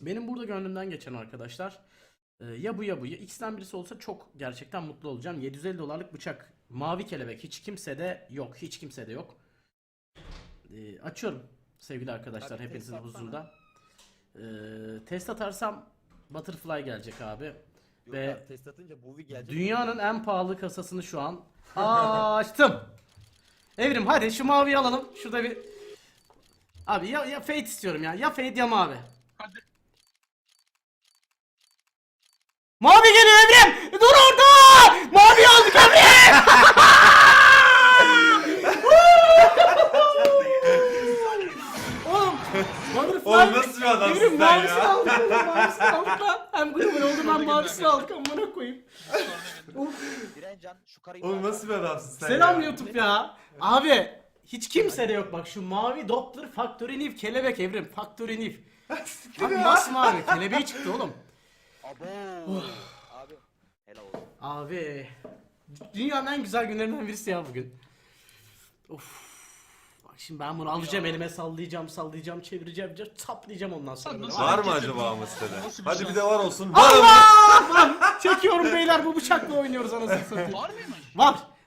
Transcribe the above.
Benim burada gönlümden geçen arkadaşlar e, ya bu ya bu ya X'ten birisi olsa çok gerçekten mutlu olacağım. 750 dolarlık bıçak mavi kelebek hiç kimsede yok hiç kimsede yok. E, açıyorum sevgili arkadaşlar Abi, hepinizin huzurunda. E, test atarsam Butterfly gelecek abi. Yok Ve abi, test atınca movie gelecek. Dünyanın en pahalı kasasını şu an açtım. Evrim hadi şu maviyi alalım. Şurada bir Abi ya ya Fate istiyorum ya. Ya Fate ya mavi. Mavi geliyor Evrim! Dur orada! Mavi aldık Evrim! Oğlum Oğlum nasıl bir adamsın Evrim sen mavisini ya? aldık oğlum mavisini aldık lan. Hem global oldu ben mavisini aldık amına koyayım. Direncan şu karıyı Oğlum nasıl bir adamsın sen Selam ya? YouTube ya. Abi hiç kimsede yok bak şu mavi Doktor Factory Nif kelebek evrim Factory Nif. Abi masmavi kelebeği çıktı oğlum. Abo. abi. Helal olsun. Abi dünyanın en güzel günlerinden birisi ya bugün. Of. Bak şimdi ben bunu alacağım elime sallayacağım sallayacağım çevireceğim saplayacağım ondan sonra. böyle. Var mı acaba bir Hadi bir de var olsun. Var mı? Çekiyorum beyler bu bıçakla oynuyoruz anasını satayım. Var mıymış? Var.